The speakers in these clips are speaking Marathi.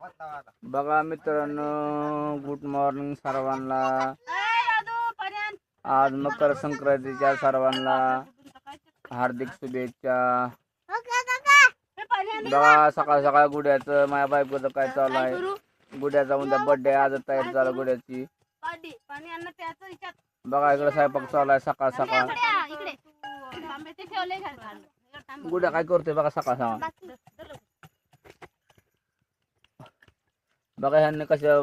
बघा मित्रांनो गुड मॉर्निंग सर्वांना. आज मकर संक्रांतीच्या सर्वांना हार्दिक शुभेच्छा. बघा सकाळ सकाळ गुड्याचं माझ्या बायकोचं काय चालू आहे? गुड्याचा उद्या बर्थडे आज तयार झाला गुड्याची. बघा इकडे स्वयंपाक चालू आहे सकाळ सकाळ. गुड्या काय करतोय बघा सकाळ सकाळ. बघा ह्यांनी कशा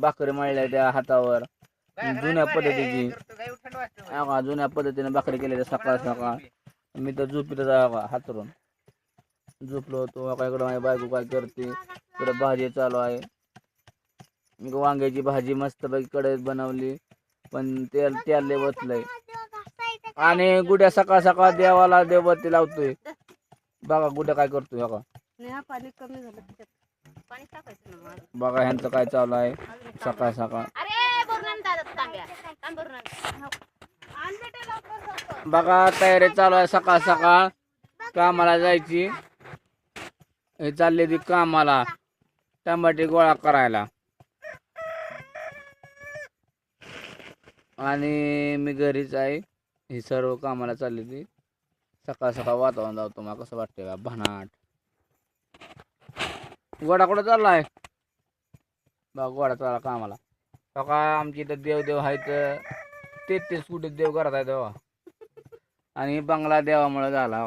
भाकरी मळल्या त्या हातावर. जुन्या पद्धतीची. हा जुन्या पद्धतीने भाकरी केल्या सकाळ सकाळ. मी तर झोपीतच हातरून. झोपलो होतो काय इकडं माझी बायको काय करते. इकडे भाजी चालू आहे. मी वांग्याची भाजी मस्त पैकी कढईत बनवली. पण तेल तेल लय बसलंय आणि गुड्या सकाळ सकाळ देवाला देवबत्ती लावतोय. बघा गुड्या काय करतोय बघा. नेहा पाणी कमी झालं बघा ह्यांचं काय चालू आहे. सकाळ सकाळ. बघा तयारी चालू आहे सकाळ सकाळ. कामाला जायची. हे चालले ती कामाला. टमाटे गोळा करायला. आणि मी घरीच आहे. ही सर्व कामाला चालली ती. सकाळ सकाळ वातावरण जाऊ तुम्हाला कसं वाटतंय का? भनाट. गोडा कुठं चाललाय. बा गोडा चालला कामाला. सकाळ आमची इथं देव देव आहेत तेहतीस कुठे देव करत आहे तेव्हा. आणि बंगला देवामुळे झाला.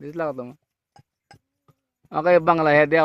दिसला का तुम्हाला? हा बंगला ह्या देवा